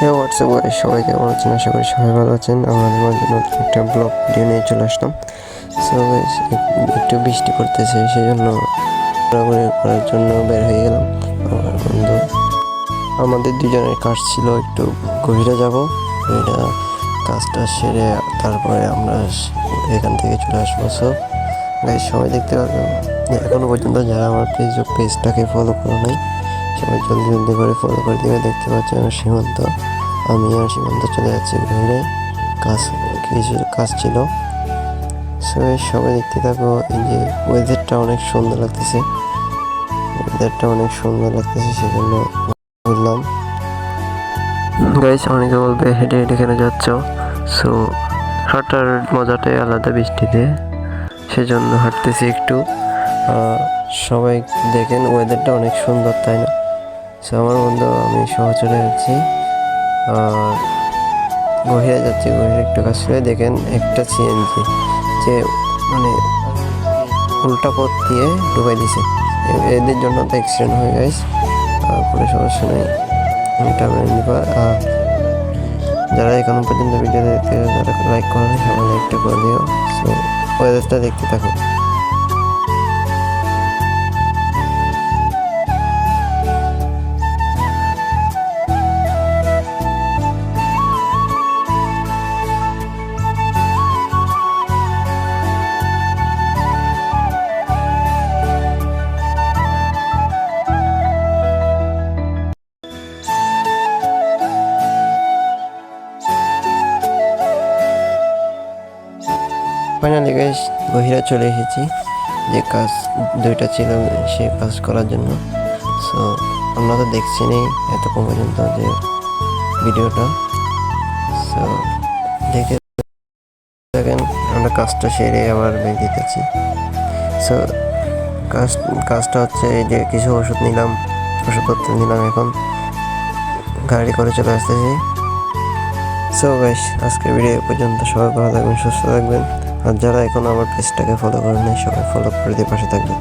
হ্যাঁ WhatsApp guys সবাই কেমন আছেন? আশা করি সবাই ভালো আছেন। আমাদের মাঝে নতুন একটা ব্লগ ভিডিও নিয়ে চলে আসলাম। সো একটু বৃষ্টি পড়তেছে সেই জন্য ঘোরাঘুরি করার জন্য বের হয়ে গেলাম। আমার বন্ধু, আমাদের দুজনের কাজ ছিল একটু গভীরে যাব। এটা কাজটা সেরে তারপরে আমরা এখান থেকে চলে আসব। সো সবাই দেখতে পারবে এখনও পর্যন্ত যারা আমার ফেসবুক পেজটাকে ফলো করো নাই সবাই জলদি জলদি করে ফলো করে দিবে, দেখতে পাচ্ছি আমার সীমান্ত। আমি আর সীমান্ত চলে যাচ্ছি ঘুরে। কাজ, কিছু কাজ ছিল। সবাই সবাই দেখতে থাকো, এই যে ওয়েদারটা অনেক সুন্দর লাগতেছে। ওয়েদারটা অনেক সুন্দর লাগতেছে, সেজন্য বললাম। গাইস অনেকে বলবে, হেঁটে হেঁটে কেন যাচ্ছ? সো হাঁটার মজাটাই আলাদা বৃষ্টিতে। সেজন্য হাঁটতেছি একটু। সবাই দেখেন ওয়েদারটা অনেক সুন্দর, তাই না? সো আমার বন্ধু, আমি সহ চলে যাচ্ছি। আর গহিরে যাচ্ছি গহিরে একটু কাজ করে দেখেন একটা সিএনজি যে মানে উল্টা পথ দিয়ে ডুবাই দিছে। এদের জন্য তো অ্যাক্সিডেন্ট হয়ে গেছে। তারপরে সমস্যা নেই। এটা নিবা। আর যারা এখনও পর্যন্ত ভিডিও দেখতে তারা লাইক করে না সবাই লাইকটা করে দিও। সো ওয়েদারটা দেখতে থাকো। ফাইনালি গাইস গহিরা চলে এসেছি। যে কাজ দুইটা ছিল, সে কাজ করার জন্য। সো আমরা তো দেখছি নেই এতক্ষণ পর্যন্ত যে ভিডিওটা। সো দেখে দেখেন আমরা কাজটা সেরে আবার বের দিতেছি সো কাজ, কাজটা হচ্ছে এই যে কিছু ওষুধ নিলাম, ওষুধপত্র নিলাম এখন। গাড়ি করে চলে আসতেছি। সো গাইস আজকের ভিডিও পর্যন্ত সবাই ভালো থাকবেন, সুস্থ থাকবেন। আর যারা এখন আমার পেজটাকে ফলো করে নাই সবাই ফলো করে দিয়ে পাশে থাকবেন